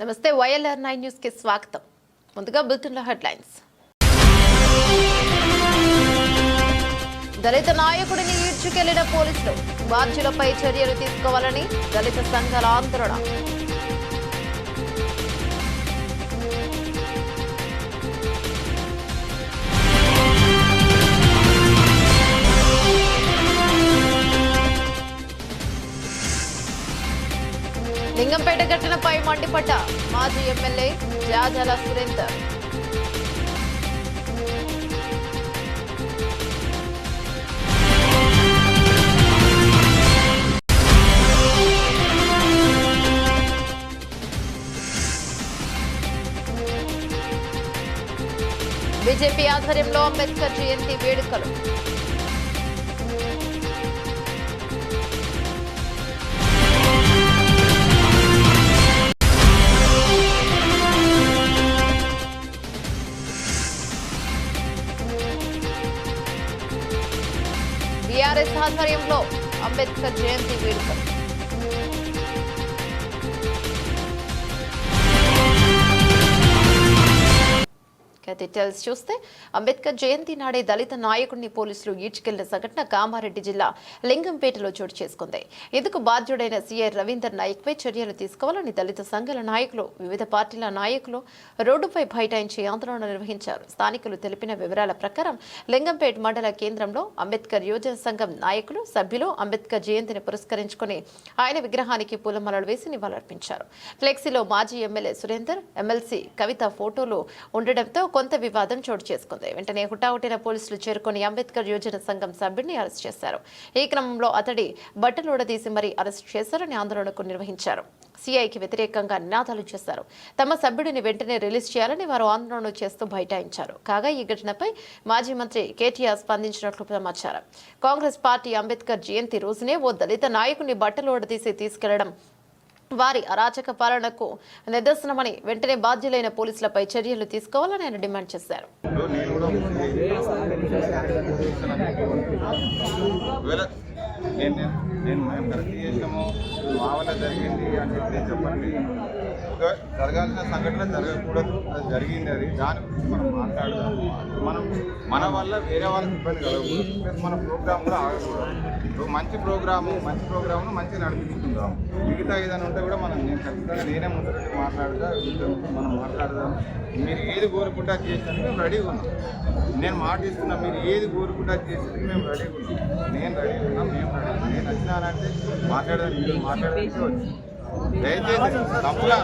నమస్తే YLR nine న్యూస్కి స్వాగతం ముందుగా బులెటిన్లో హెడ్లైన్స్ దళిత నాయకుడిని ఈడ్చుకెళ్ళిన పోలీసులు బాధ్యులపై చర్యలు తీసుకోవాలని దళిత సంఘాల ఆందోళన. లింగంపేట ఘటనపై మండిపడ్డ మాజీ ఎమ్మెల్యే జాజల సురేందర్. బీజేపీ ఆధ్వర్యంలో అంబేద్కర్ జయంతి వేడుకలు. బీఆర్ఎస్ ఆధ్వర్యంలో అంబేద్కర్ జయంతి వేడుకలు. డీటెయిల్స్ చూస్తే అంబేద్కర్ జయంతి నాడే దళిత నాయకుడిని పోలీసులు ఈడ్చుకెళ్ళిన సంఘటన కామారెడ్డి జిల్లా లింగంపేటలో చోటు చేసుకుంది. ఇందుకు బాధ్యుడైన సీఐ రవీందర్ నాయక్పై చర్యలు తీసుకోవాలని దళిత సంఘాల నాయకులు వివిధ పార్టీల నాయకులు రోడ్డుపై బైఠాయించి ఆందోళన నిర్వహించారు. స్థానికులు తెలిపిన వివరాల ప్రకారం లింగంపేట మండల కేంద్రంలో అంబేద్కర్ యోజన సంఘం నాయకులు సభ్యులు అంబేద్కర్ జయంతిని పురస్కరించుకుని ఆయన విగ్రహానికి పూలమాలలు వేసి నివాళులర్పించారు. ఫ్లెక్సీలో మాజీ ఎమ్మెల్యే సురేందర్ ఎమ్మెల్సీ కవిత ఫోటోలు ఉండడంతో కొంత వివాదం చోటు చేసుకుంది. వెంటనే హుటాహుటిన పోలీసులు చేరుకుని అంబేద్కర్ యోజన సంఘం సభ్యుడిని అరెస్ట్ చేశారు. ఈ క్రమంలో అతడి బట్టలుడదీసి మరీ అరెస్ట్ చేశారని ఆందోళనకు నిర్వహించారు. సిఐకి వ్యతిరేకంగా నినాదాలు చేశారు. తమ సభ్యుడిని వెంటనే రిలీజ్ చేయాలని వారు ఆందోళన చేస్తూ బైఠాయించారు. కాగా ఈ ఘటనపై మాజీ మంత్రి కేటీఆర్ స్పందించినట్లు సమాచారం. కాంగ్రెస్ పార్టీ అంబేద్కర్ జయంతి రోజునే ఓ దళిత నాయకుని బట్టలోడదీసి తీసుకెళ్ళడం వారి అరాచక పాలనకు నిదర్శనమని వెంటనే బాధ్యులైన పోలీసులపై చర్యలు తీసుకోవాలని ఆయన డిమాండ్ చేశారు. నేను నేను మేము కరెక్ట్ చేసాము మా వల్ల జరిగింది అని చెప్పి చెప్పండి. ఒక జరగాల్సిన సంఘటన జరగకూడదు. అది జరిగింది అది. దాని గురించి మనం మాట్లాడదాం మనం మన వల్ల వేరే వాళ్ళకి ఇబ్బంది కలగకూడదు. ప్లస్ మన ప్రోగ్రామ్ కూడా ఆగకూడదు. ఇప్పుడు మంచి ప్రోగ్రాము మంచి ప్రోగ్రామ్ను మంచిగా నడిపించుకుందాం మిగతా ఏదైనా ఉంటే కూడా మనం నేను ఖచ్చితంగా నేనే ముందు మాట్లాడదా మనం మాట్లాడదాం మీరు ఏది కోరుకుంటా చేసినందుకు మేము రెడీగా ఉన్నాం. నేను మాట ఇస్తున్నా మీరు ఏది కోరుకుంటా చేసేందుకు మేము రెడీగా ఉన్నాం. నేను రెడీగా ఉన్నాం మేము రెడీ నేను వచ్చిన వచ్చినానంటే మాట్లాడడానికి మీరు మాట్లాడడానికి దయచేసి తప్పుగా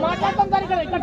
మాట్లాడతాం దానికి ఇక్కడ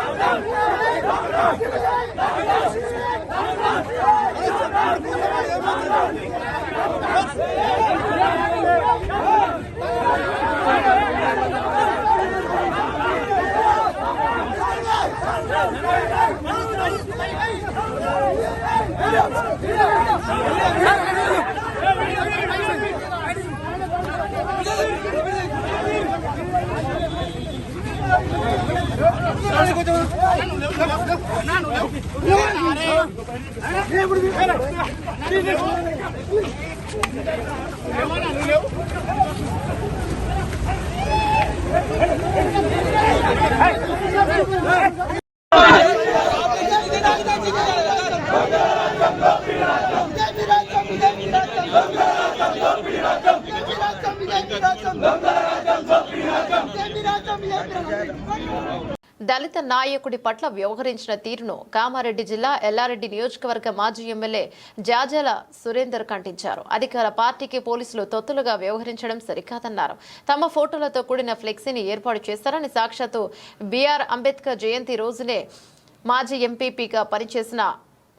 Thank you. దళిత నాయకుడి పట్ల వ్యవహరించిన తీరును కామారెడ్డి జిల్లా ఎల్లారెడ్డి నియోజకవర్గ మాజీ ఎమ్మెల్యే జాజల సురేందర్ ఖండించారు. అధికార పార్టీకి పోలీసులు తొత్తులుగా వ్యవహరించడం సరికాదన్నారు. తమ ఫోటోలతో కూడిన ఫ్లెక్సీని ఏర్పాటు చేస్తారని సాక్షాత్తు బీఆర్ అంబేద్కర్ జయంతి రోజునే మాజీ ఎంపీపీగా పనిచేసిన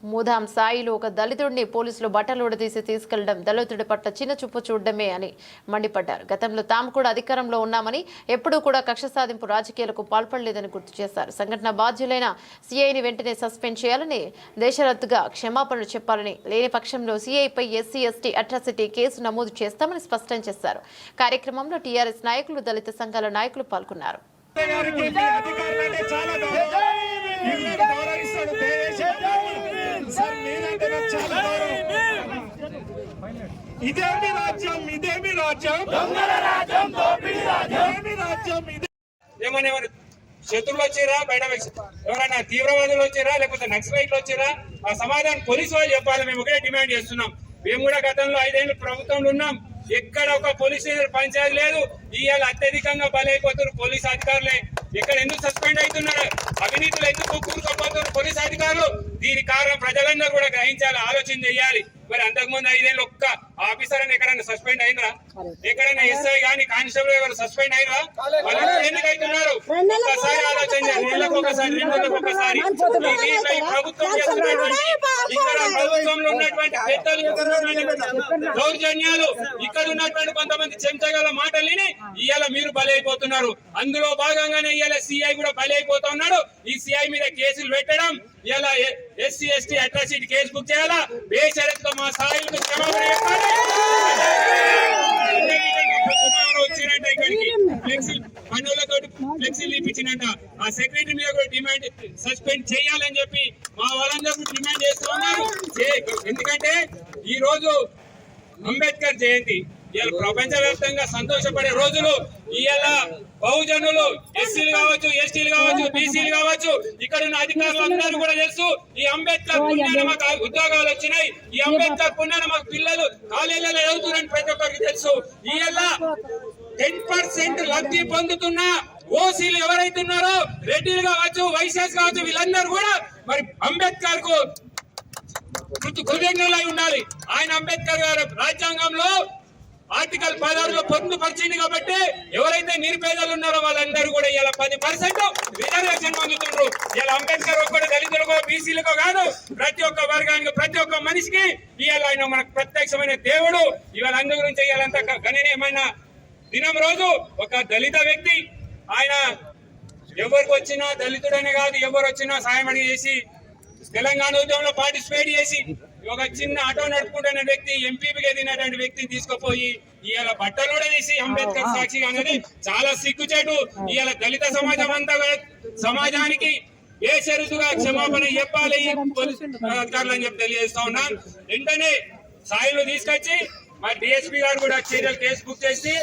ముదాం సాయిలు ఒక దళితుడిని పోలీసులు బట్టలు ఉడదీసి తీసుకెళ్ళడం దళితుడి పట్ల చిన్న చూపు చూడడమే అని మండిపడ్డారు గతంలో తాము కూడా అధికారంలో ఉన్నామని ఎప్పుడూ కూడా కక్ష సాధింపు రాజకీయాలకు పాల్పడలేదని గుర్తు చేశారు సంఘటన బాధ్యులైన సీఐని వెంటనే సస్పెండ్ చేయాలని దేశరత్తుగా క్షమాపణలు చెప్పాలని లేని పక్షంలో సీఐపై S C S T atrocity case నమోదు చేస్తామని స్పష్టం చేశారు కార్యక్రమంలో టీఆర్ఎస్ నాయకులు దళిత సంఘాల నాయకులు పాల్గొన్నారు చాలా సార్ మీరంటే నాకు చాలా గౌరవం. ఇదేమి రాజ్యం ఇదేమి రాజ్యం? ఇదేమి రాజ్యం ఇదే ఏమని ఎవరు శత్రువులు వచ్చారా? బయట ఎవరైనా తీవ్రవాదులు వచ్చారా? లేకపోతే నక్సలైట్లు వచ్చారా? ఆ సమాధానం పోలీసు వాళ్ళు చెప్పాలి. మేము ఒకటే డిమాండ్ చేస్తున్నాం. మేము కూడా గతంలో ఐదేళ్ళు ప్రభుత్వంలో ఉన్నాం. ఎక్కడ ఒక పోలీస్ స్టేషన్ పంచాయతీ లేదు. ఇవాళ అత్యధికంగా బలైపోతున్నారు పోలీస్ అధికారులే. ఇక్కడ ఎందుకు సస్పెండ్ అవుతున్నారు? అవినీతులు ఎందుకు దీని కారణం ప్రజలందరూ కూడా గ్రహించాలి ఆలోచన చేయాలి మరి అంతకుముందు ఐదేళ్ళు ఒక్క ఆఫీసర్ అని ఎక్కడైనా సస్పెండ్ అయినరా? ఎక్కడైనా ఎస్ఐ గానీ కానిస్టేబుల్ ఎవరు సస్పెండ్ అయినరా? వాళ్ళందరూ ఎందుకు అవుతున్నారు ఒక్కసారి ఆలోచన చేయాలి. నెలకు ఒకసారి రెండు నెలలకు ఒకసారి. ఈ దీంట్లో ఈ ప్రభుత్వం చేస్తున్నటువంటి ఇక్కడ ప్రభుత్వంలో ఉన్నటువంటి పెద్దలు దౌర్జన్యాలు ఇక్కడ ఉన్నటువంటి కొంతమంది చెంచగల మాటలు విని ఇవాళ మీరు బలైపోతున్నారు. అందులో భాగంగానే ఇవాళ సిఐ కూడా బలైపోతా ఉన్నాడు. ఈ సిఐ మీద కేసులు పెట్టడం ఇలా SC ST atrocity case book చేయాలా? బేషరత్గా మా సాయిలకు క్షమాపణ చెప్పాలి. వచ్చినట్టు ఇక్కడికి ఫ్లెక్సీ పన్నులతో ఫ్లెక్సీ ఇప్పించినట్ట ఆ సెక్రటరీ మీద కూడా డిమాండ్ సస్పెండ్ చేయాలని చెప్పి మా వాళ్ళందరూ డిమాండ్ చేస్తూ ఉన్నారు. చే- ఎందుకంటే ఈ రోజు అంబేద్కర్ జయంతి. ఇవాళ ప్రపంచవ్యాప్తంగా సంతోషపడే రోజులు. ఇవాళ బహుజనులు ఎస్సీలు కావచ్చు ఎస్టీలు కావచ్చు బీసీలు కావచ్చు ఇక్కడ ఉన్న అధికారులు అందరూ కూడా తెలుసు ఈ అంబేద్కర్ పుణ్యాన మాకు ఉద్యోగాలు వచ్చినాయి. ఈ అంబేద్కర్ పుణ్యాన మాకు పిల్లలు కాలేజీలో చదువుతున్నారని ప్రతి ఒక్కరికి తెలుసు. ఇవాళ టెన్ పర్సెంట్ లబ్ధి పొందుతున్న ఓసీలు ఎవరైతే ఉన్నారో రెడ్డిలు కావచ్చు వైశ్యాస్ కావచ్చు వీళ్ళందరూ కూడా మరి అంబేద్కర్కు కృత- కృతజ్ఞులై ఉండాలి. ఆయన అంబేద్కర్ గారు రాజ్యాంగంలో ఆర్టికల్ పదహారులో పొందుపరిచింది కాబట్టి ఎవరైతే నిరుపేదలు ఉన్నారో వాళ్ళందరూ కూడా ఇలా పది పర్సెంట్ రిజర్వేషన్ పొందుతున్నారు ఇలా అంబేద్కర్ ఒక్కటి దళితులకో బీసీలకో కాదు ప్రతి ఒక్క వర్గానికి ప్రతి ఒక్క మనిషికి ఇవాళ ఆయన మనకు ప్రత్యక్షమైన దేవుడు. ఇవాళ అందు గురించి ఇవాళంత గణనీయమైన దినం రోజు ఒక దళిత వ్యక్తి ఆయన ఎవరికి వచ్చినా దళితుడనే కాదు ఎవరు వచ్చినా సాయం అడిగి చేసి తెలంగాణ ఉద్యమంలో పార్టిసిపేట్ చేసి ఒక చిన్న ఆటో నడుపుకుంటున్న వ్యక్తి ఎంపీపీగా ఎదిగినటువంటి వ్యక్తిని తీసుకుపోయి ఇవాళ బట్టలు కూడా తీసి అంబేద్కర్ సాక్షిగా అనేది చాలా సిగ్గుచేటు. ఇవాళ దళిత సమాజం అంతా సమాజానికి ఏ షరతుగా క్షమాపణ చెప్పాలి అధికారులు అని చెప్పి తెలియజేస్తా ఉన్నాను వెంటనే సాయిలు తీసుకొచ్చి మరి డిఎస్పీ గారు కూడా చర్యలు కేసు బుక్ చేసి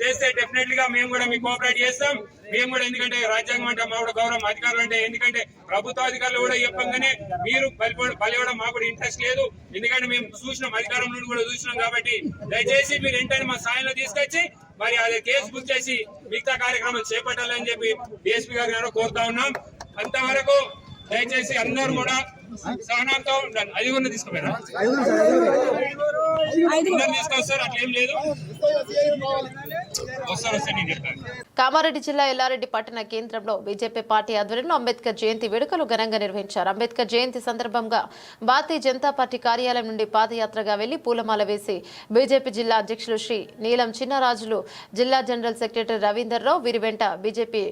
చేస్తే డెఫినెట్లీ గా మేము కూడా మీకు కోఆపరేట్ చేస్తాం. మేము కూడా ఎందుకంటే రాజ్యాంగం అంటే మా కూడా గౌరవం అధికారులు అంటే ఎందుకంటే ప్రభుత్వ అధికారులు కూడా చెప్పంగానే మీరు బలిపడ- బలివ్వడం మాకు కూడా ఇంట్రెస్ట్ లేదు. ఎందుకంటే మేము చూసినాం అధికారం నుండి కూడా చూసినాం కాబట్టి దయచేసి మీరు వెంటనే మా సాయంలో తీసుకొచ్చి మరి అది కేసు బుక్ చేసి మిగతా కార్యక్రమాలు చేపట్టాలని చెప్పి డిఎస్పీ గారు కోరుతా ఉన్నాం. అంతవరకు దయచేసి అందరూ కూడా సహనంతో ఉండండి. అది కూడా తీసుకుపోయారా తీసుకొస్తారు అట్లేం లేదు. కామారెడ్డి జిల్లా ఎల్లారెడ్డి పట్టణ కేంద్రంలో బీజేపీ పార్టీ ఆధ్వర్యంలో అంబేద్కర్ జయంతి వేడుకలు ఘనంగా నిర్వహించారు. అంబేద్కర్ జయంతి సందర్భంగా భారతీయ జనతా పార్టీ కార్యాలయం నుండి పాదయాత్రగా వెళ్ళి పూలమాల వేసి బీజేపీ జిల్లా అధ్యక్షులు శ్రీ నీలం చిన్నరాజులు జిల్లా జనరల్ సెక్రటరీ రవీందర్ రావు వీరి వెంట బీజేపీ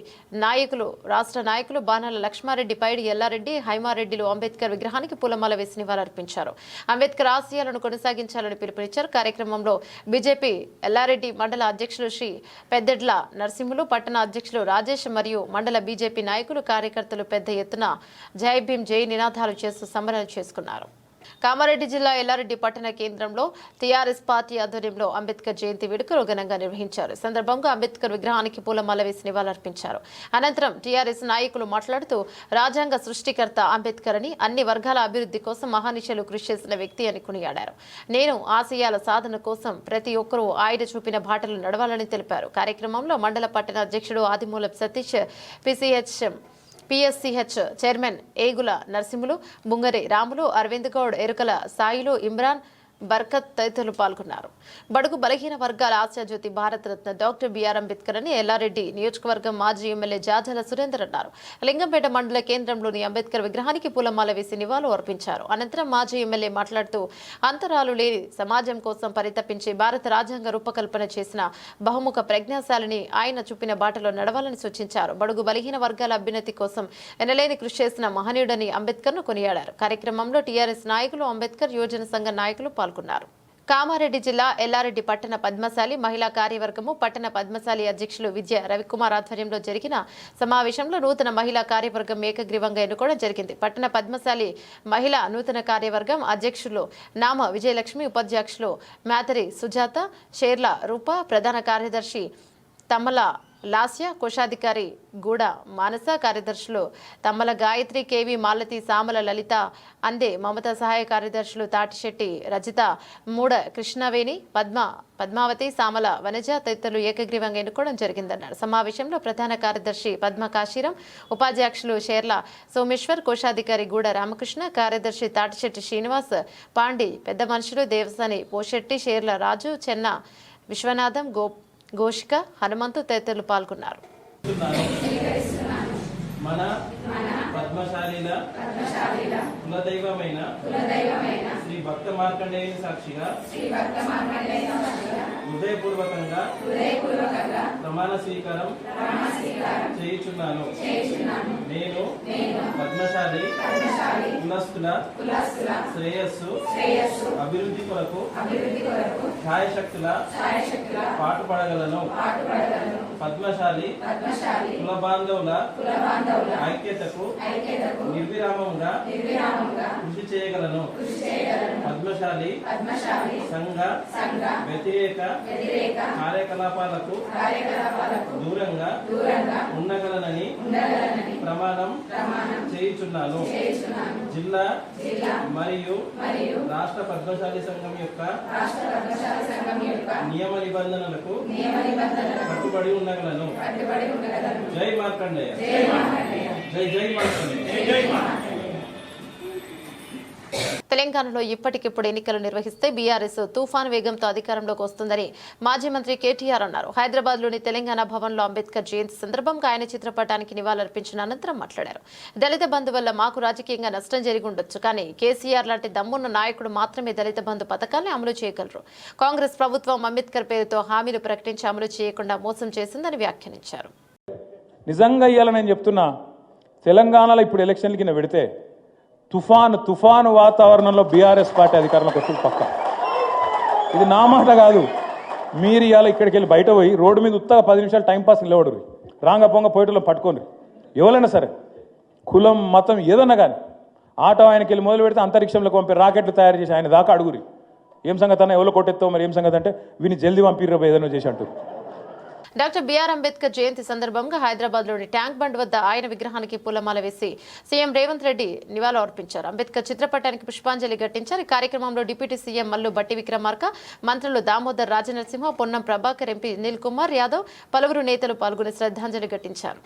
నాయకులు రాష్ట్ర నాయకులు బాణాల లక్ష్మారెడ్డి పైడి ఎల్లారెడ్డి హైమారెడ్డిలు అంబేద్కర్ అంబేద్కర్ విగ్రహానికి పూలమాల వేసి నివాళులర్పించారు. అంబేద్కర్ ఆశయాలను కొనసాగించాలని పిలుపునిచ్చారు. కార్యక్రమంలో బీజేపీ ఎల్లారెడ్డి మండల అధ్యక్షులు శ్రీ పెద్దెడ్ల నరసింహులు పట్టణ అధ్యక్షులు రాజేష్ మరియు మండల బీజేపీ నాయకులు కార్యకర్తలు పెద్ద ఎత్తున జై భీం జై నినాదాలు చేస్తూ సంబరాలు చేసుకున్నారు. కామారెడ్డి జిల్లా ఎల్లారెడ్డి పట్టణ కేంద్రంలో టీఆర్ఎస్ పార్టీ ఆధ్వర్యంలో అంబేద్కర్ జయంతి వేడుకలు ఘనంగా నిర్వహించారు. సందర్భంగా అంబేద్కర్ విగ్రహానికి పూలమాల వేసి నివాళులర్పించారు. అనంతరం టీఆర్ఎస్ నాయకులు మాట్లాడుతూ రాజ్యాంగ సృష్టికర్త అంబేద్కర్ అని అన్ని వర్గాల అభివృద్ధి కోసం మహానిశలు కృషి చేసిన వ్యక్తి అని కొనియాడారు. నేను ఆశయాల సాధన కోసం ప్రతి ఒక్కరూ ఆయన చూపిన బాటలు నడవాలని తెలిపారు. కార్యక్రమంలో మండల పట్టణ అధ్యక్షుడు Adimulapu Satish PCHM PSCH chairman Egula Narasimhulu Bungari Ramulu Aravind Goud Erukala Sailu Imran Barkat తదితరులు పాల్గొన్నారు. బడుగు బలహీన వర్గాల ఆశాజ్యోతి భారతరత్న డాక్టర్ బిఆర్ అంబేద్కర్ అని ఎల్లారెడ్డి నియోజకవర్గం మాజీ ఎమ్మెల్యే జాజల సురేందర్ అన్నారు. లింగంపేట మండల కేంద్రంలోని అంబేద్కర్ విగ్రహానికి పూలమాల వేసి నివాళులు అర్పించారు. అనంతరం మాజీ ఎమ్మెల్యే మాట్లాడుతూ అంతరాలు లేని సమాజం కోసం పరితపించి భారత రాజ్యాంగ రూపకల్పన చేసిన బహుముఖ ప్రజ్ఞాశాలిని ఆయన చూపిన బాటలో నడవాలని సూచించారు. బడుగు బలహీన వర్గాల అభ్యున్నతి కోసం ఎనలేని కృషి చేసిన మహనీయుడని అంబేద్కర్ను కొనియాడారు. కార్యక్రమంలో టీఆర్ఎస్ నాయకులు అంబేద్కర్ యువజన సంఘ నాయకులు పాల్గొన్నారు. కామారెడ్డి జిల్లా ఎల్లారెడ్డి పట్టణ పద్మశాలి మహిళా కార్యవర్గము పట్టణ పద్మశాలి అధ్యక్షులు విజయ రవికుమార్ ఆధ్వర్యంలో జరిగిన సమావేశంలో నూతన మహిళా కార్యవర్గం ఏకగ్రీవంగా ఎన్నుకోవడం జరిగింది. పట్టణ పద్మశాలి మహిళా నూతన కార్యవర్గం అధ్యక్షులు నామ విజయలక్ష్మి ఉపాధ్యక్షులు మ్యాథరి సుజాత షేర్ల రూప ప్రధాన కార్యదర్శి తమల లాస్య కోశాధికారి గూడ మానస కార్యదర్శులు తమ్మల గాయత్రి కేవి మాలతి సామల లలిత అందే మమత సహాయ కార్యదర్శులు తాటిశెట్టి రజిత మూడ కృష్ణవేణి పద్మ పద్మావతి సామల వనజ తదితరులు ఏకగ్రీవంగా ఎన్నుకోవడం జరిగిందన్నారు. సమావేశంలో ప్రధాన కార్యదర్శి పద్మ కాశీరం ఉపాధ్యక్షులు షేర్ల సోమేశ్వర్ కోశాధికారి గూడ రామకృష్ణ కార్యదర్శి తాటిశెట్టి శ్రీనివాస్ పాండి పెద్ద మనుషులు దేవసాని పోషెట్టి షేర్ల రాజు చెన్న విశ్వనాథం గో ఘోషిక హనుమంతు తదితరులు పాల్గొన్నారు. మన పద్మశాలీల కులదైవమైన శ్రీ భక్త మార్కండేయుని సాక్షిగా హృదయపూర్వకంగా ప్రమాణ స్వీకారం చేయుచున్నాను. నేను పద్మశాలి కులస్తుల శ్రేయస్సు అభివృద్ధి కొరకు ఛాయశక్తుల పాటుపడగలను. పద్మశాలి కుల బాంధవుల ఐక్యతకు నిర్విరామంగా కృషి చేయగలను. పద్మశాలి సంఘ వ్యతిరేక కార్యకలాపాలకు దూరంగా ఉండగలనని ప్రమాణం చేయుచున్నాను. జిల్లా మరియు రాష్ట్ర పద్మశాలి సంఘం యొక్క నియమ నిబంధనలకు కట్టుబడి ఉండగలను. జై మార్కండేయ జై జై మార్కండేయ తెలంగాణలో ఇప్పటికిప్పుడు ఎన్నికలు నిర్వహిస్తే బీఆర్ఎస్ తుఫాన్ వేగంతో అధికారంలోకి వస్తుందని మాజీ మంత్రి కేటీఆర్ అన్నారు. హైదరాబాద్లోని తెలంగాణ భవన్లో అంబేద్కర్ జయంతి సందర్భంగా ఆయన చిత్రపటానికి నివాళులర్పించిన అనంతరం మాట్లాడారు. దళిత బంధు వల్ల మాకు రాజకీయంగా నష్టం జరిగి ఉండొచ్చు కానీ కేసీఆర్ లాంటి దమ్మున్న నాయకుడు మాత్రమే దళిత బంధు పథకాన్ని అమలు చేయగలరు. కాంగ్రెస్ ప్రభుత్వం అంబేద్కర్ పేరుతో హామీలు ప్రకటించి అమలు చేయకుండా మోసం చేసిందని వ్యాఖ్యానించారు. నిజంగా ఇవ్వాలని నేను చెప్తున్నా తెలంగాణలో ఇప్పుడు ఎలక్షన్లకి కింద పెడితే తుఫాను తుఫాను వాతావరణంలో బీఆర్ఎస్ పార్టీ అధికారంలోకి వచ్చి పక్క. ఇది నా మాట కాదు. మీరు ఇవాళ ఇక్కడికి వెళ్ళి బయట పోయి రోడ్డు మీద ఉత్తగా పది నిమిషాలు టైంపాస్ నిలబడరు. రాంగ పొంగ పోయేటలో పట్టుకోండి. ఎవరైనా సరే కులం మతం ఏదన్నా కానీ ఆటో ఆయనకి వెళ్ళి మొదలు పెడితే అంతరిక్షంలోకి పంపి రాకెట్లు తయారు చేసి ఆయన దాకా అడుగురి. ఏం సంగతి అన్న ఎవరో కొట్టెత్తావు మరి? ఏం సంగతి అంటే వీని జల్దీ పంపిర్రు ఏదైనా చేసి అంటారు. డాక్టర్ బిఆర్ అంబేద్కర్ జయంతి సందర్భంగా హైదరాబాద్లోని ట్యాంక్ బండ్ వద్ద ఆయన విగ్రహానికి పూలమాల వేసి సీఎం రేవంత్ రెడ్డి నివాళులు అర్పించారు. అంబేద్కర్ చిత్రపటానికి పుష్పాంజలి ఘటించారు. ఈ కార్యక్రమంలో డిప్యూటీ సీఎం మల్లు బట్టి విక్రమార్క మంత్రులు దామోదర్ రాజనరసింహ పొన్నం ప్రభాకర్ ఎంపీ అనిల్ కుమార్ యాదవ్ పలువురు నేతలు పాల్గొని శ్రద్ధాంజలి ఘటించారు.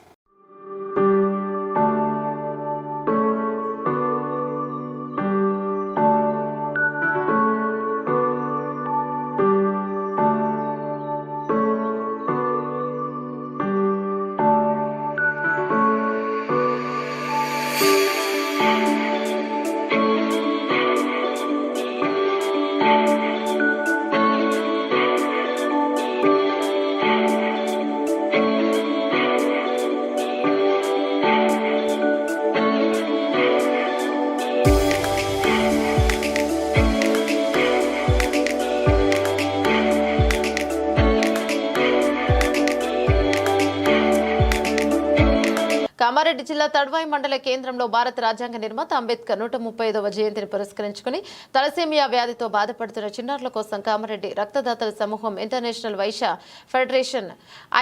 కామారెడ్డి జిల్లా తడ్వాయి మండల కేంద్రంలో భారత రాజ్యాంగ నిర్మాత అంబేద్కర్ నూట ముప్పై ఐదవ జయంతిని పురస్కరించుకుని తలసేమియా వ్యాధితో బాధపడుతున్న చిన్నారుల కోసం కామారెడ్డి రక్తదాతల సమూహం international Vaishya federation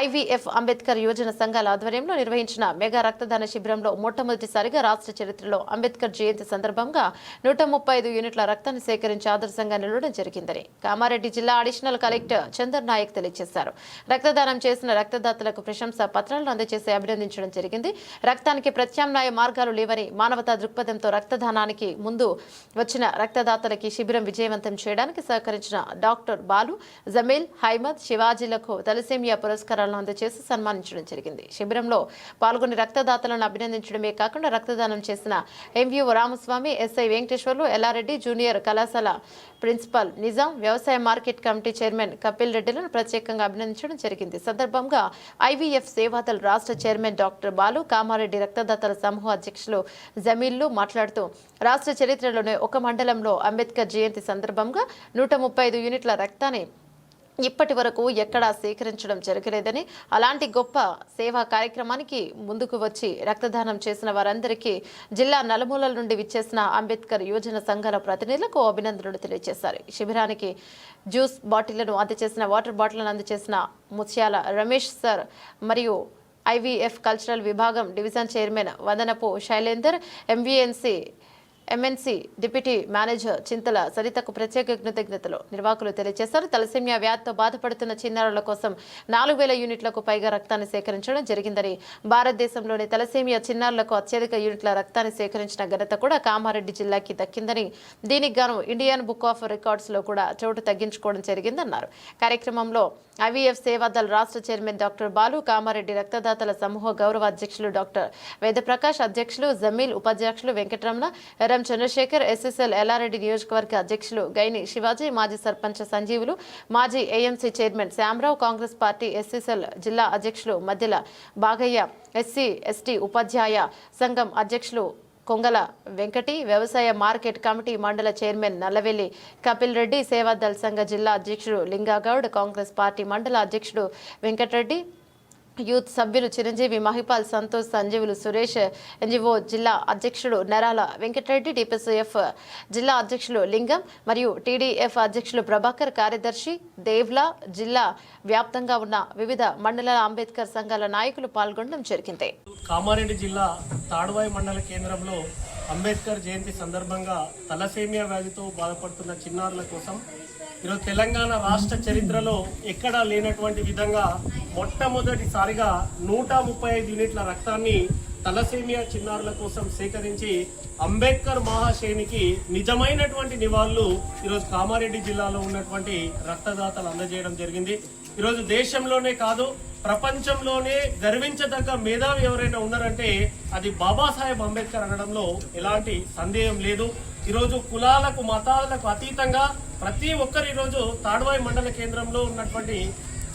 IVF Ambedkar Yojana సంఘాల ఆధ్వర్యంలో నిర్వహించిన మెగా రక్తదాన శిబిరంలో మొట్టమొదటిసారిగా రాష్ట్ర చరిత్రలో అంబేద్కర్ జయంతి సందర్భంగా నూట ముప్పై ఐదు యూనిట్ల రక్తాన్ని సేకరించి ఆదర్శంగా నిలవడం జరిగిందని కామారెడ్డి జిల్లా అడిషనల్ కలెక్టర్ చందర్ నాయక్ తెలియజేశారు. రక్తదానం చేసిన రక్తదాతలకు ప్రశంసా పత్రాలను అందజేసి అభినందించడం జరిగింది. రక్తానికి ప్రత్యామ్నాయ మార్గాలు లేవని మానవతా దృక్పథంతో రక్తదానానికి ముందు వచ్చిన రక్తదాతలకి శిబిరం విజయవంతం చేయడానికి సహకరించిన డాక్టర్ బాలు జమీల్ హైమద్ శివాజీలకు తలసేమియా పురస్కారాలను అందజేసి సన్మానించడం జరిగింది. శిబిరంలో పాల్గొని రక్తదాతలను అభినందించడమే కాకుండా రక్తదానం చేసిన MVO Ramaswamy SI Venkateswarlu Yellareddy junior కళాశాల ప్రిన్సిపాల్ నిజాం వ్యవసాయ మార్కెట్ కమిటీ చైర్మన్ కపిల్ రెడ్డిలను ప్రత్యేకంగా అభినందించడం జరిగింది. సందర్భంగా ఐవీఎఫ్ సేవాదల్ రాష్ట్ర చైర్మన్ డాక్టర్ బాలు కామారెడ్డి రక్తదాతల సమూహ అధ్యక్షులు జమీల్లు మాట్లాడుతూ రాష్ట్ర చరిత్రలోనే ఒక మండలంలో అంబేద్కర్ జయంతి సందర్భంగా నూట ముప్పై ఐదు యూనిట్ల రక్తాన్ని ఇప్పటి వరకు ఎక్కడా సేకరించడం జరగలేదని అలాంటి గొప్ప సేవా కార్యక్రమానికి ముందుకు వచ్చి రక్తదానం చేసిన వారందరికీ జిల్లా నలుమూలల నుండి విచ్చేసిన అంబేద్కర్ యోజన సంఘాల ప్రతినిధులకు అభినందనలు తెలియజేశారు. శిబిరానికి జ్యూస్ బాటిళ్ళను అందజేసిన వాటర్ బాటిళ్ళను అందజేసిన ముత్యాల రమేష్ సార్ మరియు ఐవీఎఫ్ కల్చరల్ విభాగం division chairman Vandanapu Shailender MVNC MNC deputy manager Chintala సరితకు ప్రత్యేక కృతజ్ఞతలు. నిర్వాహకులు తెలియజేశారు. తలసేమియా వ్యాధితో బాధపడుతున్న చిన్నారుల కోసం నాలుగు వేల యూనిట్లకు పైగా రక్తాన్ని సేకరించడం జరిగిందని భారతదేశంలోని తలసేమియా చిన్నారులకు అత్యధిక యూనిట్ల రక్తాన్ని సేకరించిన ఘనత కూడా కామారెడ్డి జిల్లాకి దక్కిందని దీనికి గాను ఇండియన్ బుక్ ఆఫ్ రికార్డ్స్లో కూడా చోటు తగ్గించుకోవడం జరిగిందన్నారు. కార్యక్రమంలో ఐవీఎఫ్ సేవాదళ రాష్ట్ర చైర్మన్ డాక్టర్ బాలు కామారెడ్డి రక్తదాతల సమూహ గౌరవ అధ్యక్షులు డాక్టర్ వేదప్రకాష్ అధ్యక్షులు జమీల్ ఉపాధ్యక్షులు వెంకటరమణ ఎర్రం చంద్రశేఖర్ ఎస్ఎస్ఎల్ ఎల్లారెడ్డి నియోజకవర్గ అధ్యక్షులు గైని శివాజీ మాజీ సర్పంచ్ సంజీవులు మాజీ AMC chairman Shyamarao Congress party SSL జిల్లా అధ్యక్షులు మధ్యల బాగయ్య ఎస్సీ ఎస్టీ ఉపాధ్యాయ సంఘం అధ్యక్షులు కొంగల వెంకటి వ్యవసాయ మార్కెట్ కమిటీ మండల చైర్మన్ నల్లవెల్లి కపిల్ రెడ్డి సేవాదల్ సంఘ జిల్లా అధ్యక్షుడు లింగాగౌడ్ కాంగ్రెస్ పార్టీ మండల అధ్యక్షుడు వెంకటరెడ్డి యూత్ సభ్యులు Chiranjeevi Mahipal Santosh Sanjeevulu Suresh N G O జిల్లా అధ్యక్షుడు నరాల వెంకటరెడ్డి డిపిసిఎఫ్ జిల్లా అధ్యక్షులు లింగం మరియు టీడీఎఫ్ అధ్యక్షులు ప్రభాకర్ కార్యదర్శి దేవ్లా జిల్లా వ్యాప్తంగా ఉన్న వివిధ మండలాల అంబేద్కర్ సంఘాల నాయకులు పాల్గొనడం జరిగింది. కామారెడ్డి జిల్లా తాడువాయి మండల కేంద్రంలో అంబేద్కర్ జయంతి సందర్భంగా తలసేమియా వ్యాధితో బాధపడుతున్న చిన్నారుల కోసం ఈరోజు తెలంగాణ రాష్ట్ర చరిత్రలో ఎక్కడా లేనటువంటి విధంగా మొట్టమొదటిసారిగా నూట ముప్పై ఐదు యూనిట్ల రక్తాన్ని తలసేమియా చిన్నారుల కోసం సేకరించి అంబేద్కర్ మహాశ్రేణికి నిజమైనటువంటి నివాళులు ఈరోజు కామారెడ్డి జిల్లాలో ఉన్నటువంటి రక్తదాతలు అందజేయడం జరిగింది. ఈరోజు దేశంలోనే కాదు ప్రపంచంలోనే గర్వించదగ్గ మేధావి ఎవరైనా ఉన్నారంటే అది బాబాసాహెబ్ అంబేద్కర్ అనడంలో ఎలాంటి సందేహం లేదు. ఈరోజు కులాలకు మతాలకు అతీతంగా ప్రతి ఒక్కరు ఈరోజు తాడ్వాయి మండల కేంద్రంలో ఉన్నటువంటి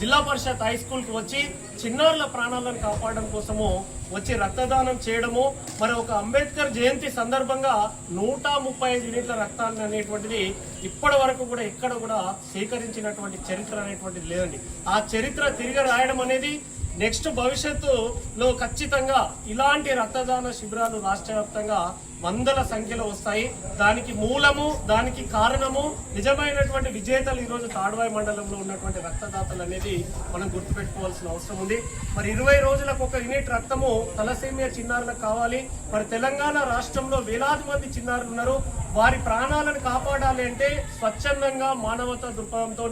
జిల్లా పరిషత్ హై స్కూల్కి వచ్చి చిన్నారుల ప్రాణాలను కాపాడడం కోసము వచ్చి రక్తదానం చేయడము మరి ఒక అంబేద్కర్ జయంతి సందర్భంగా నూట ముప్పై ఐదు యూనిట్ల రక్తాన్ని అనేటువంటిది ఇప్పటి వరకు కూడా ఎక్కడ కూడా సేకరించినటువంటి చరిత్ర అనేటువంటిది లేదండి. ఆ చరిత్ర తిరిగి రాయడం అనేది నెక్స్ట్ భవిష్యత్తులో ఖచ్చితంగా ఇలాంటి రక్తదాన శిబిరాలు రాష్ట్ర వ్యాప్తంగా వందల సంఖ్యలో వస్తాయి. దానికి మూలము దానికి కారణము నిజమైనటువంటి విజేతలు ఈరోజు తాడ్వాయి మండలంలో ఉన్నటువంటి రక్తదాతలు అనేది మనం గుర్తుపెట్టుకోవాల్సిన అవసరం ఉంది. మరి ఇరవై రోజులకు ఒక యూనిట్ రక్తము తలసేమియా చిన్నారులకు కావాలి. మరి తెలంగాణ రాష్ట్రంలో వేలాది మంది చిన్నారులు ఉన్నారు. వారి ప్రాణాలను కాపాడాలి అంటే స్వచ్ఛందంగా మానవతా దృక్పథంతో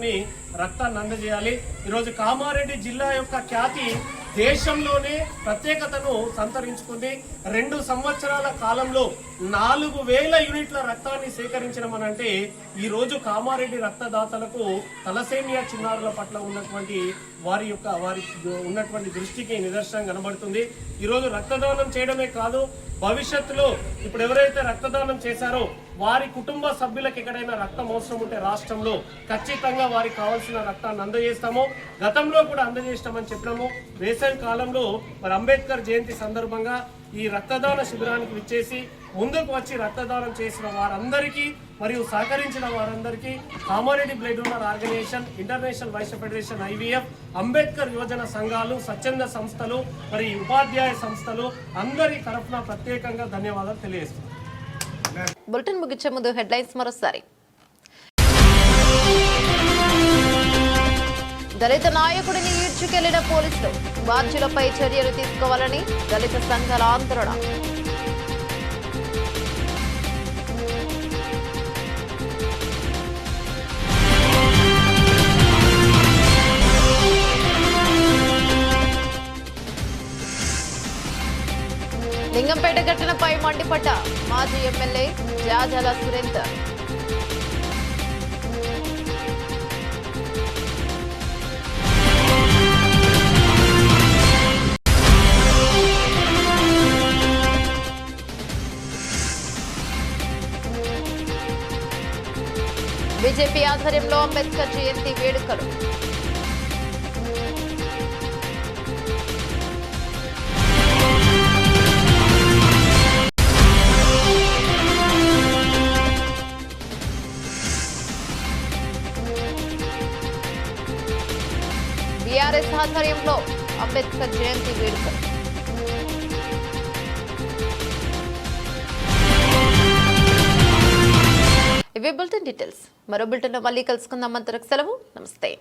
రక్తాన్ని అందజేయాలి. ఈరోజు కామారెడ్డి జిల్లా యొక్క ఖ్యాతి దేశంలోనే ప్రత్యేకతను సంతరించుకుంది రెండు సంవత్సరాల కాలంలో నాలుగు వేల యూనిట్ల రక్తాన్ని సేకరించడం అని అంటే కామారెడ్డి రక్తదాతలకు తలసేమియా చిన్నారుల పట్ల ఉన్నటువంటి వారి యొక్క వారి ఉన్నటువంటి దృష్టికి నిదర్శనం కనబడుతుంది. ఈరోజు రక్తదానం చేయడమే కాదు భవిష్యత్తులో ఇప్పుడు ఎవరైతే రక్తదానం చేశారో వారి కుటుంబ సభ్యులకు ఎక్కడైనా రక్తం అవసరం ఉంటే రాష్ట్రంలో ఖచ్చితంగా వారికి కావాల్సిన రక్తాన్ని అందజేస్తాము. గతంలో కూడా అందజేస్తామని చెప్పినాము. వేసవి కాలంలో మరి అంబేద్కర్ జయంతి సందర్భంగా ఈ రక్తదాన శిబిరానికి విచ్చేసి ముందుకు వచ్చి రక్తదానం చేసిన వారందరికీ మరియు సహకరించిన వారందరికీ Kamareddy blood donor organization international Vaishya federation IVF Ambedkar యువజన సంఘాలు స్వచ్ఛంద సంస్థలు మరి ఉపాధ్యాయ సంస్థలు అందరి తరఫున ప్రత్యేకంగా ధన్యవాదాలు తెలియజేస్తున్నాను బులెటిన్ ముగించే ముందు హెడ్లైన్స్ మరోసారి. దళిత నాయకుడిని ఈడ్చుకెళ్ళిన పోలీసులు బాధ్యులపై చర్యలు తీసుకోవాలని దళిత సంఘాల ఆందోళన. చేపట్ట మాజీ ఎమ్మెల్యే జాజల సురేందర్. బీజేపీ ఆధ్వర్యంలో అంబేద్కర్ జయంతి వేడుకలు. ఆధ్వర్యంలో అంబేద్కర్ జయంతి వేడుక. ఇవే బులెటిన్ డీటెయిల్స్. మరో బులెటిన్లో మళ్ళీ కలుసుకుందాం. అంతరకు సెలవు. నమస్తే.